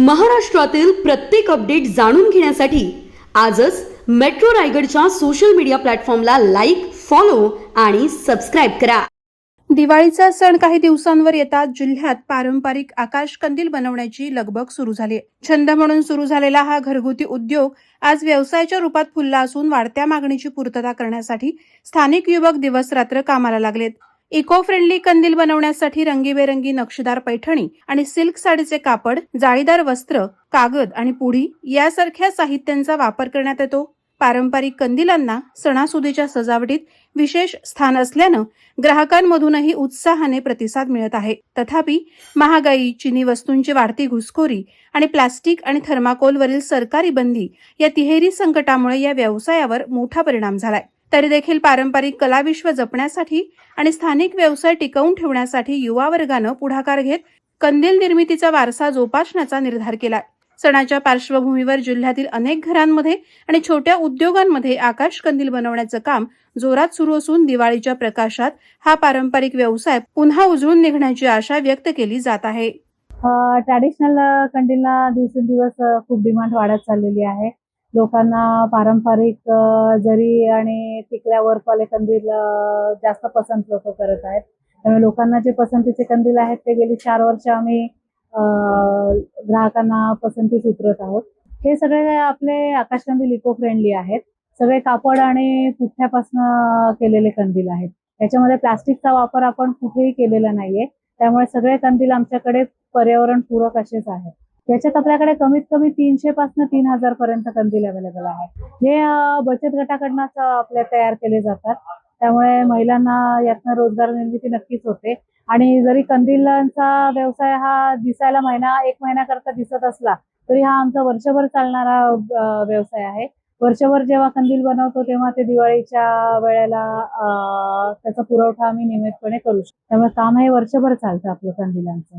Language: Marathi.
महाराष्ट्रातील प्रत्येक अपडेट जाणून घेण्यासाठी आजच मेट्रो रायगडच्या सोशल मीडिया प्लॅटफॉर्मला लाईक फॉलो आणि सबस्क्राईब करा दिवाळीचा सण काही दिवसांवर येतात जिल्ह्यात पारंपरिक आकाश कंदील बनवण्याची लगबग सुरू झाली आहे. छंद म्हणून सुरू झालेला हा घरगुती उद्योग आज व्यवसायाच्या रूपात फुलला असून वाढत्या मागणीची पूर्तता करण्यासाठी स्थानिक युवक दिवस रात्र कामाला लागलेत इको फ्रेंडली कंदील बनवण्यासाठी रंगीबेरंगी नक्षीदार पैठणी आणि सिल्क साडीचे कापड जाळीदार वस्त्र कागद आणि पुढी यासारख्या साहित्यांचा वापर करण्यात येतो. पारंपरिक कंदिलांना सणासुदीच्या सजावटीत विशेष स्थान असल्यानं ग्राहकांमधूनही उत्साहाने प्रतिसाद मिळत आहे. तथापि महागाई चिनी वस्तूंची वाढती घुसखोरी आणि प्लास्टिक आणि थर्माकोलवरील सरकारी बंदी या तिहेरी संकटामुळे या व्यवसायावर मोठा परिणाम झालाय. तरी देखील पारंपरिक कलाविश्व जपण्यासाठी आणि स्थानिक व्यवसाय टिकवून ठेवण्यासाठी युवा वर्गानं पुढाकार घेत कंदील निर्मितीचा वारसा जोपासण्याचा निर्धार केलाय. सणाच्या पार्श्वभूमीवर जिल्ह्यातील अनेक घरांमध्ये आणि छोट्या उद्योगांमध्ये आकाश कंदील बनवण्याचं काम जोरात सुरू असून दिवाळीच्या प्रकाशात हा पारंपरिक व्यवसाय पुन्हा उजळून निघण्याची आशा व्यक्त केली जात आहे. ट्रॅडिशनल कंदीलला दिवसेंदिवस खूप डिमांड वाढत चाललेली आहे. लोकांना पारंपरिक जरी आणि टिकल्या वर्कवाले कंदील जास्त पसंत लोक करत आहेत. त्यामुळे लोकांना जे पसंतीचे कंदील आहेत ते गेली चार वर्ष आम्ही ग्राहकांना पसंतीस उतरत आहोत. हे सगळे आपले आकाशकंदील इको फ्रेंडली आहेत. सगळे कापड आणि पुठ्ठ्यापासून केलेले कंदील आहेत. त्याच्यामध्ये प्लास्टिकचा वापर आपण कुठेही केलेला नाहीये. त्यामुळे सगळे कंदील आमच्याकडे पर्यावरण पूरक असेच आहेत. त्याच्यात आपल्याकडे कमीत कमी तीनशे पासून तीन हजार पर्यंत कंदील अवेलेबल आहे. हे बचत गटाकडनंच आपल्या तयार केले जातात. त्यामुळे महिलांना यातनं रोजगार निर्मिती नक्कीच होते. आणि जरी कंदिलांचा व्यवसाय हा दिसायला महिना एक महिन्याकरता दिसत असला तरी हा आमचा वर्षभर चालणारा व्यवसाय आहे. वर्षभर जेव्हा कंदील बनवतो तेव्हा ते दिवाळीच्या वेळेला त्याचा पुरवठा आम्ही नियमितपणे करू शकतो. त्यामुळे काम हे वर्षभर चालतं आपलं कंदिलांचं.